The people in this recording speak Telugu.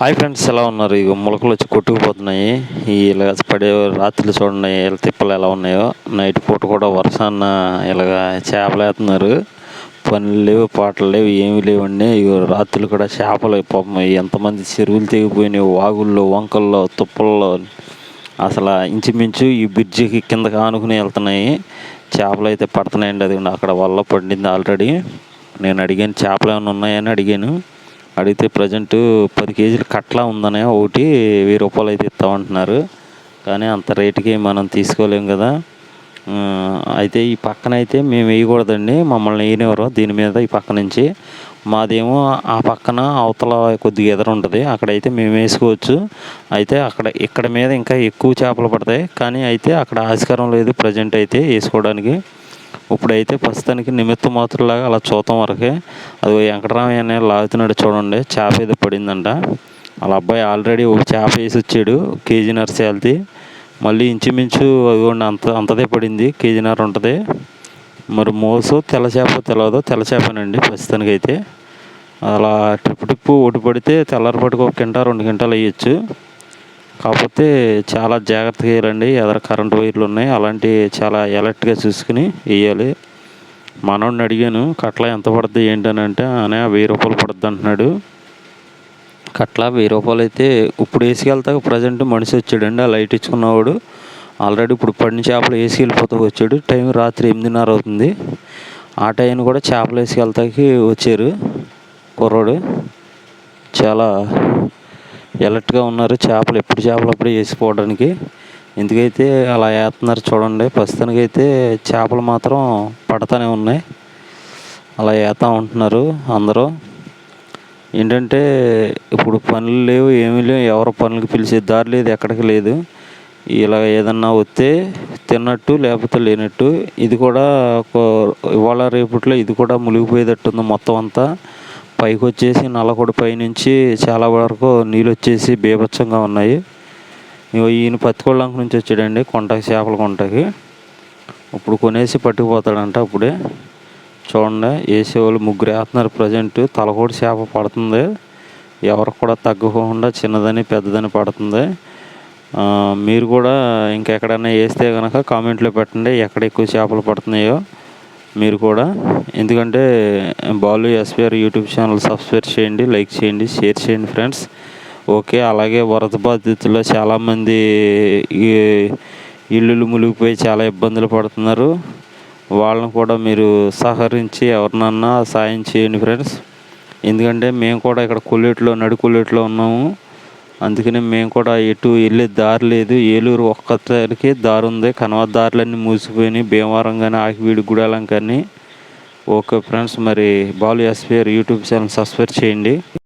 హాయ్ ఫ్రెండ్స్ ఎలా ఉన్నారు? ఇక మొలకలు వచ్చి కొట్టుకుపోతున్నాయి. ఈ ఇలా పడే రాత్రులు చూడండి ఇలా తిప్పలు ఎలా ఉన్నాయో. నైట్ పూట కూడా వర్షాన్న ఇలాగ చేపలు వేస్తున్నారు పనులు లేవు పాటలు లేవు ఏమీ లేవండి ఇక రాత్రులు కూడా చేపలు పాపం ఎంతమంది చెరువులు తెగిపోయినాయి వాగుల్లో వంకల్లో తుప్పల్లో. అసలు ఇంచుమించు ఈ బ్రిడ్జికి కిందకి ఆనుకుని వెళ్తున్నాయి. చేపలు అయితే పడుతున్నాయండి అది అక్కడ వల్ల పడింది ఆల్రెడీ. నేను అడిగాను చేపలు ఏమైనా ఉన్నాయని అడిగాను. అడిగితే ప్రజెంట్ పది కేజీలు కట్లా ఉందనే ఒకటి వెయ్యి రూపాయలు అయితే ఇస్తామంటున్నారు. కానీ అంత రేటుకి మనం తీసుకోలేం కదా. అయితే ఈ పక్కన అయితే మేము వేయకూడదండి. మమ్మల్ని వేయనివ్వరు దీని మీద ఈ పక్క నుంచి. మాదేమో ఆ పక్కన అవతల కొద్దిగా ఎదురు ఉంటుంది. అక్కడైతే మేము వేసుకోవచ్చు. అయితే అక్కడ ఇక్కడ మీద ఇంకా ఎక్కువ చేపలు పడతాయి. కానీ అయితే అక్కడ ఆస్కారం లేదు ప్రజెంట్ అయితే వేసుకోవడానికి. ఇప్పుడైతే ప్రస్తుతానికి నిమిత్త మాత్రలాగా అలా చూద్దాం వరకే. అది వెంకటరామయ్య అనే లాగుతున్నాడు చూడండి చేప ఏదో పడిందంట. వాళ్ళ అబ్బాయి ఆల్రెడీ ఒక చేప వేసి వచ్చాడు కేజీన్నర సేల్తి మళ్ళీ ఇంచుమించు అదిగోండి అంత అంతదే పడింది కేజీన్నర ఉంటుంది. మరి మోసు తెల్ల చేప తెలవదు తెల్ల చేపనండి ప్రస్తుతానికి అయితే అలా ట్రిప్ ట్రిప్పు ఒకటి పడితే తెల్లారిపాటికి ఒక కింటా రెండు కింటాలు వేయచ్చు. కాకపోతే చాలా జాగ్రత్తగా వేయాలండి ఎదర కరెంట్ వైర్లు ఉన్నాయి. అలాంటి చాలా ఎలర్ట్గా చూసుకుని వేయాలి మనోడిని అడిగాను కట్ల ఎంత పడుతుంది ఏంటని? అంటే అనే వెయ్యి రూపాయలు పడుతుంది అంటున్నాడు. కట్ల వెయ్యి రూపాయలు అయితే ఇప్పుడు వేసుకెళ్తాక ప్రజెంట్ మనిషి వచ్చాడండి. ఆ లైట్ ఇచ్చుకున్నవాడు ఆల్రెడీ ఇప్పుడు పడిన చేపలు వేసి వెళ్ళిపోతూ వచ్చాడు. టైం రాత్రి ఎనిమిదిన్నర అవుతుంది. ఆ టైం కూడా చేపలు వేసుకెళ్తాకి వచ్చారు కుర్రోడు. చాలా ఎలర్ట్గా ఉన్నారు. చేపలు ఎప్పుడు చేపలు అప్పుడే వేసిపోవడానికి ఎందుకైతే అలా వేస్తున్నారు చూడండి. ప్రస్తుతానికైతే చేపలు మాత్రం పడతానే ఉన్నాయి. అలా వేస్తూ ఉంటున్నారు అందరూ. ఏంటంటే ఇప్పుడు పనులు లేవు ఏమీ లేవు. ఎవరు పనులకు పిలిచే దారి లేదు ఎక్కడికి లేదు. ఇలా ఏదన్నా వస్తే తిన్నట్టు లేకపోతే లేనట్టు. ఇది కూడా ఇవాళ రేపట్లో ఇది కూడా మునిగిపోయేటట్టుంది మొత్తం అంతా. పైకి వచ్చేసి నల్లకొడి పైనుంచి చాలా వరకు నీళ్ళు వచ్చేసి బీభత్సంగా ఉన్నాయి. ఈయన పత్తికొళ్ళంక నుంచి వచ్చాడండి కొంటకి చేపల కొంటకి. ఇప్పుడు కొనేసి పట్టుకుపోతాడంట అప్పుడే. చూడండి వేసేవాళ్ళు ముగ్గురు వేస్తున్నారు ప్రజెంట్. తలకోడి చేప పడుతుంది. ఎవరికి కూడా తగ్గకుండా చిన్నదని పెద్దదని పడుతుంది. మీరు కూడా ఇంకెక్కడైనా వేస్తే కనుక కామెంట్లో పెట్టండి ఎక్కడ ఎక్కువ చేపలు పడుతున్నాయో. మీరు కూడా. ఎందుకంటే Balu SPR YouTube channel subscribe చేయండి లైక్ చేయండి షేర్ చేయండి ఫ్రెండ్స్. ఓకే అలాగే వరద బాధితుల్లో చాలామంది ఇల్లులు మునిగిపోయి చాలా ఇబ్బందులు పడుతున్నారు. వాళ్ళని కూడా మీరు సహకరించి ఎవరినన్నా సాయం చేయండి ఫ్రెండ్స్. ఎందుకంటే మేము కూడా ఇక్కడ కొల్లేట్లో నడి కొల్లేట్లో ఉన్నాము. అందుకని మేము కూడా ఎటు వెళ్ళే దారి లేదు. ఏలూరు ఒక్కసారికి దారి ఉంది. కనవ దారులన్నీ మూసిపోయినాయి. భీమవరం కానీ ఆకివీడి గుడాలం కానీ ఓకే ఫ్రెండ్స్ మరి Balu SPR YouTube channel subscribe చేయండి.